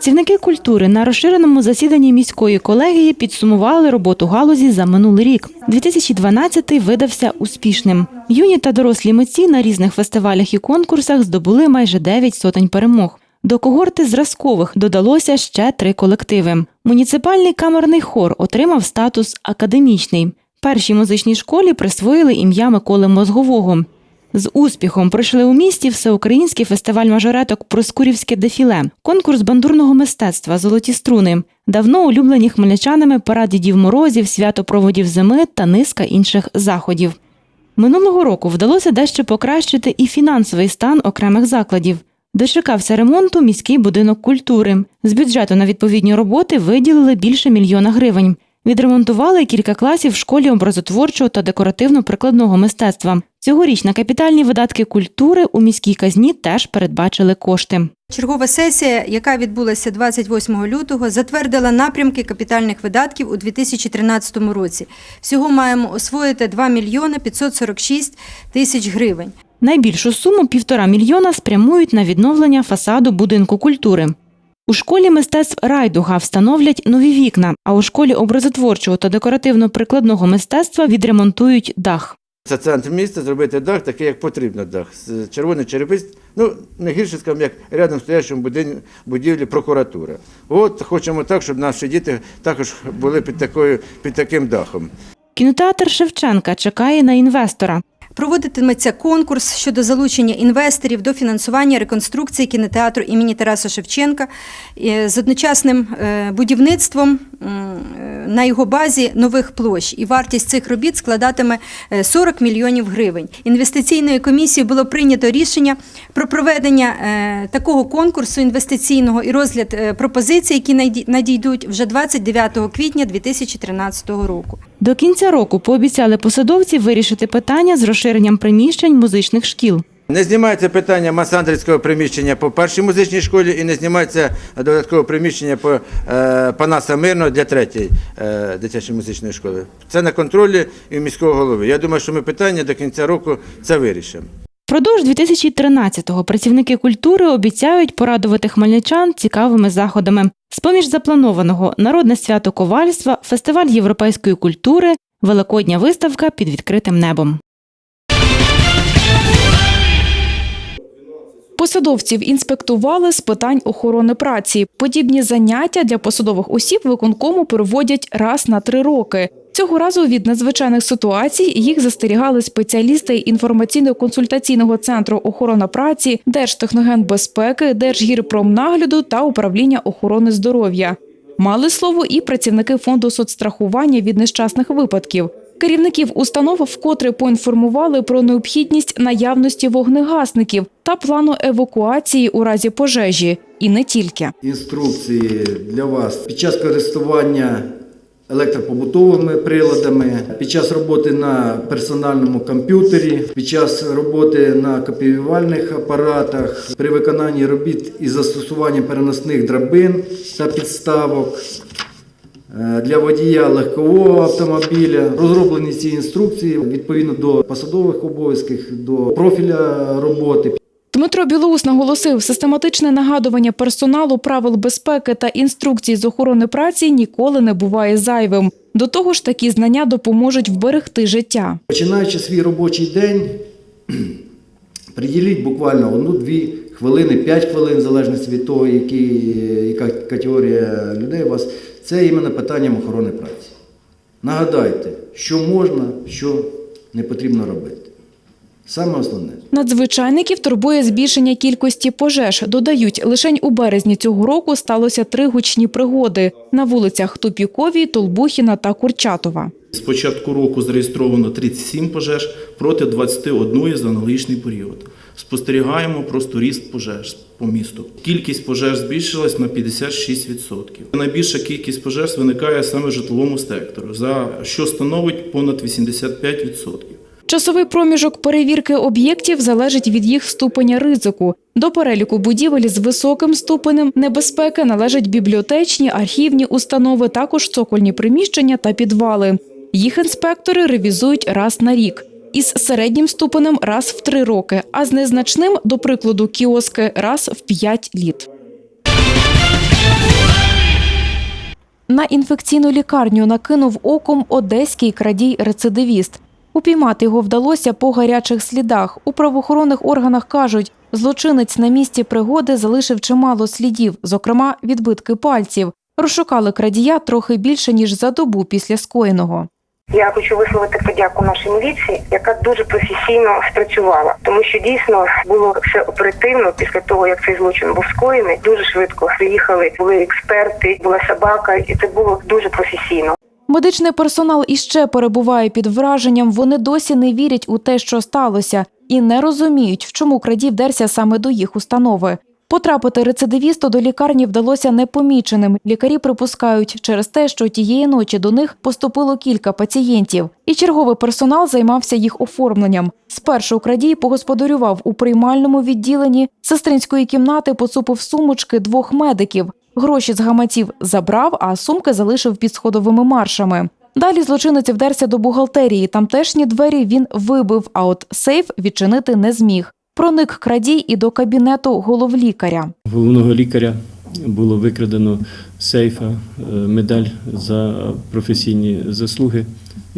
Працівники культури на розширеному засіданні міської колегії підсумували роботу галузі за минулий рік. 2012-й видався успішним. Юні та дорослі митці на різних фестивалях і конкурсах здобули майже 9 сотень перемог. До когорти зразкових додалося ще три колективи. Муніципальний камерний хор отримав статус академічний. Першій музичній школі присвоїли ім'я Миколи Мозгового. З успіхом пройшли у місті всеукраїнський фестиваль мажореток Проскурівське дефіле, конкурс бандурного мистецтва Золоті струни, давно улюблені хмельничанами парад дідів морозів, свято проводів зими та низка інших заходів. Минулого року вдалося дещо покращити і фінансовий стан окремих закладів. Дочекався ремонту міський будинок культури. З бюджету на відповідні роботи виділили більше мільйона гривень. Відремонтували кілька класів в школі образотворчого та декоративно-прикладного мистецтва. Цьогоріч на капітальні видатки культури у міській казні теж передбачили кошти. Чергова сесія, яка відбулася 28 лютого, затвердила напрямки капітальних видатків у 2013 році. Всього маємо освоїти 2 мільйони 546 тисяч гривень. Найбільшу суму півтора мільйона спрямують на відновлення фасаду будинку культури. У школі мистецтв Райдуга встановлять нові вікна, а у школі образотворчого та декоративно-прикладного мистецтва відремонтують дах. Це центр міста зробити дах такий, як потрібно дах. З червоний черепиць, ну не гірше, скажімо, як рядом стоячому будівлі прокуратури. От хочемо так, щоб наші діти також були під такою під таким дахом. Кінотеатр Шевченка чекає на інвестора. Проводитиметься конкурс щодо залучення інвесторів до фінансування реконструкції кінотеатру імені Тараса Шевченка е, з одночасним е, будівництвом на його базі нових площ. І вартість цих робіт складатиме е, 40 мільйонів гривень. Інвестиційною комісією було прийнято рішення про проведення е, такого конкурсу інвестиційного і розгляд е, пропозицій, які надійдуть вже 29 квітня 2013 року. До кінця року пообіцяли посадовці вирішити питання з розширенням приміщень музичних шкіл. Не знімається питання Масандрівського приміщення по першій музичній школі і не знімається додаткове приміщення по е, Панаса Мирного для третьої е, дитячої музичної школи. Це на контролі і в міського голови. Я думаю, що ми питання до кінця року це вирішимо. Впродовж 2013-го працівники культури обіцяють порадувати хмельничан цікавими заходами. З-поміж запланованого народне свято ковальства, фестиваль європейської культури, великодня виставка під відкритим небом. Посадовців інспектували з питань охорони праці. Подібні заняття для посадових осіб виконкому проводять раз на три роки. Цього разу від надзвичайних ситуацій їх застерігали спеціалісти інформаційно-консультаційного центру охорони праці, Держтехногенбезпеки, Держгірпромнагляду та управління охорони здоров'я. Мали слово і працівники фонду соцстрахування від нещасних випадків. Керівників установ вкотре поінформували про необхідність наявності вогнегасників та плану евакуації у разі пожежі, і не тільки. інструкції для вас під час користування електропобутовими приладами, під час роботи на персональному комп'ютері, під час роботи на копіювальних апаратах, при виконанні робіт із застосуванням переносних драбин та підставок. Е, Для водія легкового автомобіля розроблені ці інструкції відповідно до посадових обов'язків, до профіля роботи. Дмитро Білоус наголосив, систематичне нагадування персоналу правил безпеки та інструкцій з охорони праці ніколи не буває зайвим. До того ж, такі знання допоможуть вберегти життя. Починаючи свій робочий день, приділіть буквально одну-дві хвилини, п'ять хвилин, в залежності від того, які, яка категорія людей у вас, це іменно питанням охорони праці. Нагадайте, що можна, що не потрібно робити. Саме основне. Надзвичайників турбує збільшення кількості пожеж. Додають, лише у березні цього року сталося три гучні пригоди на вулицях Тупіковій, Толбухіна та Курчатова. З початку року зареєстровано 37 пожеж проти 21 за аналогічний період. Спостерігаємо просто ріст пожеж по місту. Кількість пожеж збільшилась на 56%. Найбільша кількість пожеж виникає саме в житловому секторі, за що становить понад 85%. Часовий проміжок перевірки об'єктів залежить від їх ступеня ризику. До переліку будівель з високим ступенем небезпеки належать бібліотечні, архівні установи, також цокольні приміщення та підвали. Їх інспектори ревізують раз на рік. Із середнім ступенем раз в три роки, а з незначним, до прикладу, кіоски раз в п'ять літ. На інфекційну лікарню накинув оком одеський крадій-рецидивіст. Упіймати його вдалося по гарячих слідах. У правоохоронних органах кажуть, злочинець на місці пригоди залишив чимало слідів, зокрема відбитки пальців. Розшукали крадія трохи більше ніж за добу після скоєного. Я хочу висловити подяку нашій міліції, яка дуже професійно спрацювала, тому що дійсно було все оперативно після того, як цей злочин був скоєний. Дуже швидко приїхали, були експерти, була собака, і це було дуже професійно. Медичний персонал іще перебуває під враженням. Вони досі не вірять у те, що сталося, і не розуміють, в чому крадій вдерся саме до їх установи. Потрапити рецидивісту до лікарні вдалося непоміченим. Лікарі припускають через те, що тієї ночі до них поступило кілька пацієнтів, і черговий персонал займався їх оформленням. Спершу крадій погосподарював у приймальному відділенні сестринської кімнати, поцупив сумочки двох медиків. Гроші з гаманців забрав, а сумки залишив під сходовими маршами. Далі злочинець вдерся до бухгалтерії. Тамтешні двері він вибив, а от сейф відчинити не зміг. Проник крадій і до кабінету головлікаря. головного лікаря було викрадено сейфа е, медаль за професійні заслуги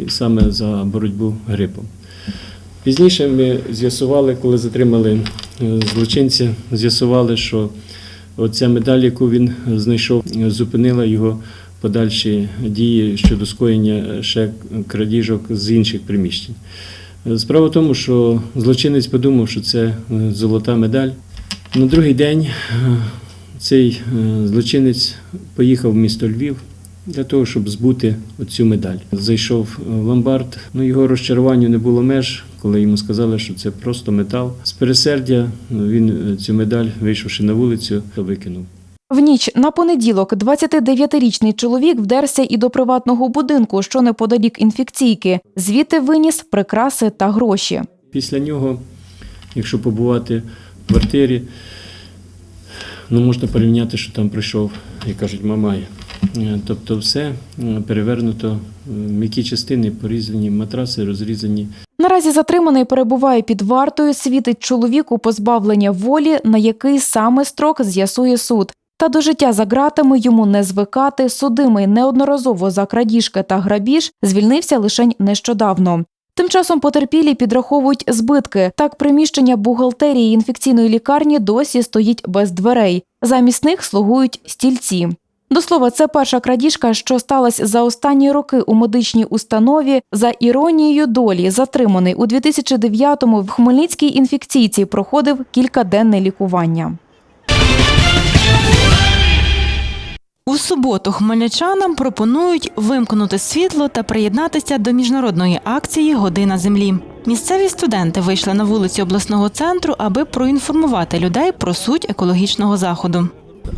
саме за боротьбу грипом. Пізніше ми з'ясували, коли затримали е, злочинця, з'ясували, що оця медаль, яку він знайшов, зупинила його подальші дії щодо скоєння ще крадіжок з інших приміщень. Справа в тому, що злочинець подумав, що це е, золота медаль. На другий день е, цей е, злочинець поїхав в місто Львів для того, щоб збути цю медаль. Зайшов в ломбард. Ну, його розчаруванню не було меж, коли йому сказали, що це просто метал. З пересердя ну, він цю медаль, вийшовши на вулицю, викинув. В ніч на понеділок 29-річний чоловік вдерся і до приватного будинку, що неподалік інфекційки. Звідти виніс прикраси та гроші. Після нього, якщо побувати в квартирі, ну можна порівняти, що там прийшов, як кажуть, мамай. Е, Тобто все е, перевернуто, е, м'які частини порізані, матраси розрізані. Наразі затриманий перебуває під вартою. Світить чоловіку позбавлення волі, на який саме строк з'ясує суд. Та до життя за ґратами йому не звикати. Судимий неодноразово за крадіжки та грабіж звільнився лишень нещодавно. Тим часом потерпілі підраховують збитки. Так, приміщення бухгалтерії інфекційної лікарні досі стоїть без дверей. Замість них слугують стільці. До слова, це перша крадіжка, що сталася за останні роки у медичній установі. За іронією долі, затриманий у 2009-му в Хмельницькій інфекційці проходив кількаденне лікування. У суботу хмельничанам пропонують вимкнути світло та приєднатися до міжнародної акції Година землі. Місцеві студенти вийшли на вулиці обласного центру, аби проінформувати людей про суть екологічного заходу.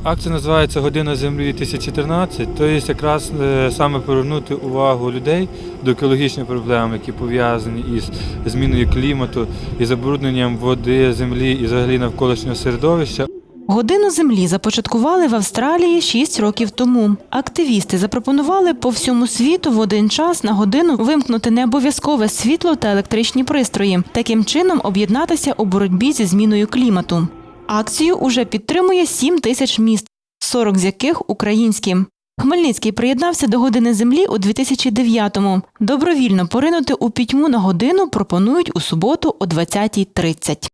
Акція називається Година землі 2014. Тобто якраз е, саме повернути увагу людей до екологічних проблем, які пов'язані із зміною клімату, і забрудненням води, землі і взагалі навколишнього середовища. Годину землі започаткували в Австралії 6 років тому. Активісти запропонували по всьому світу в один час на годину вимкнути необов'язкове світло та електричні пристрої, таким чином об'єднатися у боротьбі зі зміною клімату. Акцію уже підтримує 7 тисяч міст, 40 з яких українські. Хмельницький приєднався до години землі у 2009-му. Добровільно поринути у пітьму на годину пропонують у суботу о 20.30.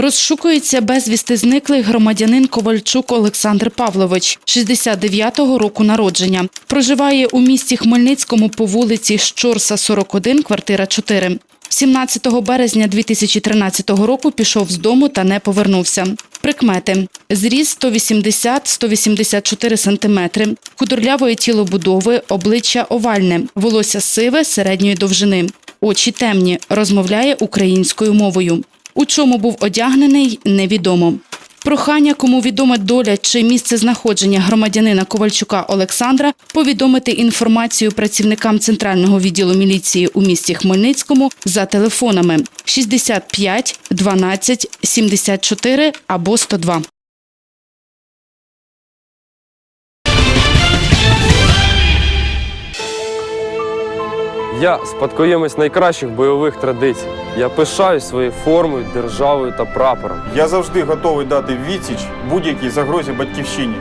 Розшукується безвісти зниклий громадянин Ковальчук Олександр Павлович, 69-го року народження. Проживає у місті Хмельницькому по вулиці Щорса, 41, квартира 4. 17 березня 2013 року пішов з дому та не повернувся. Прикмети: зріст 180-184 см, худорлявої тілобудови, обличчя овальне, волосся сиве середньої довжини, очі темні, розмовляє українською мовою. У чому був одягнений, невідомо. Прохання, кому відома доля чи місце знаходження громадянина Ковальчука Олександра, повідомити інформацію працівникам центрального відділу міліції у місті Хмельницькому за телефонами 65 12 74 або 102. Я спадкоємець найкращих бойових традицій. Я пишаюсь своєю формою, державою та прапором. Я завжди готовий дати відсіч будь-якій загрозі батьківщині.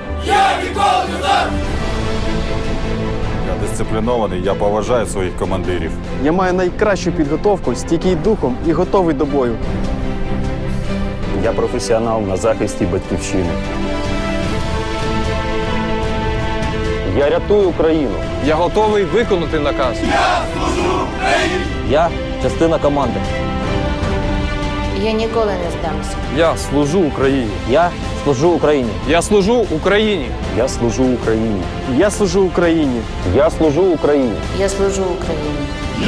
Я дисциплінований, я поважаю своїх командирів. Я маю найкращу підготовку, стійкий духом і готовий до бою. Я професіонал на захисті батьківщини. Я рятую Україну. Я готовий виконати наказ. Я служу Україні! Я частина команди. Я ніколи не здамся. Я служу Україні. Я служу Україні. Я служу Україні. Я служу Україні. Я служу Україні. Я служу Україні. Я служу Україні.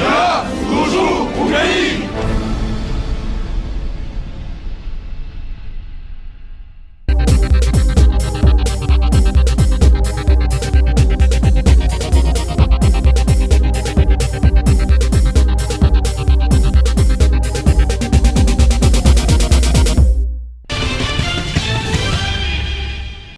Я Служу Україні!